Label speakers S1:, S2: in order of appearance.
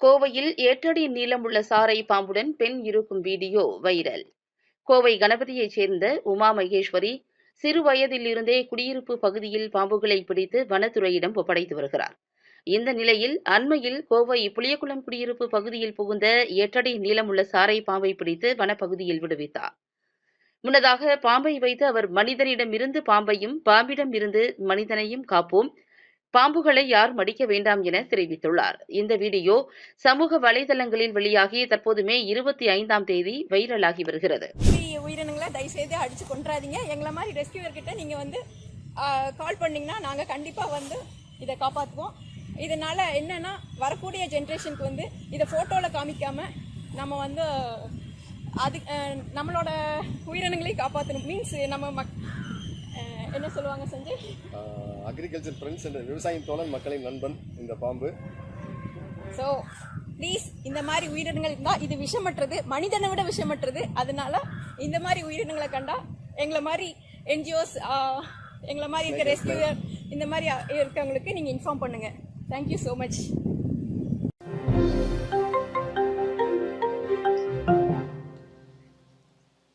S1: கோவையில் எட்டடி நீளமுள்ள சாரை பாம்புடன் பெண் இருக்கும் வீடியோ வைரல். கோவை கணபதியைச் சேர்ந்த உமா மகேஸ்வரி சிறு வயதிலிருந்தே குடியிருப்பு பகுதியில் பாம்புகளை பிடித்து வனத்துறையிடம் ஒப்படைத்து வருகிறார். இந்த நிலையில் அண்மையில் கோவை புளியகுளம் குடியிருப்பு பகுதியில் புகுந்த எட்டடி நீளமுள்ள சாரை பாம்பை பிடித்து வனப்பகுதியில் விடுவித்தார். முன்னதாக பாம்பை வைத்து அவர் மனிதனிடமிருந்து பாம்பையும் பாம்பிடம் இருந்து மனிதனையும் காப்போம் பாம்புகளை யார் மடிக்க வேண்டாம் என தெரிவித்துள்ளார். இந்த வீடியோ சமூக வலைதளங்களில் வெளியாகி தற்போது மே இருபத்தி ஐந்தாம் தேதி வைரலாகி வருகிறது.
S2: உயிரினங்களை தயவுசெய்து அடிச்சு கொண்டாதீங்க எங்களை மாதிரி ரெஸ்கியூவர் கிட்ட நீங்கள் வந்து கால் பண்ணீங்கன்னா நாங்கள் கண்டிப்பாக வந்து இதை காப்பாற்றுவோம் இதனால என்னன்னா வரக்கூடிய ஜென்ரேஷனுக்கு வந்து இதை ஃபோட்டோவில் காமிக்காம நம்ம வந்து அது நம்மளோட உயிரினங்களையும் காப்பாற்றணும் மீன்ஸ் நம்ம மக் என்ன சொல்லுவாங்க சஞ்சய்?
S3: அக்ரிகல்ச்சர் ஃப்ரெண்ட்ஸ் என்ற விவசாயம் தோழன் மக்களின் நண்பன் இந்த பாம்பு.
S2: ஸோ ப்ளீஸ் இந்த மாதிரி உயிரினங்கள் இருந்தால் இது விஷமற்றது மனிதனை விட விஷமற்றது. அதனால இந்த மாதிரி உயிரினங்களை கண்டா எங்களை மாதிரி என்ஜிஓஸ் எங்களை மாதிரி இருக்க ரெஸ்கியூவர் இந்த மாதிரி இருக்கவங்களுக்கு நீங்கள் இன்ஃபார்ம் பண்ணுங்கள் தேங்க்யூ ஸோ மச்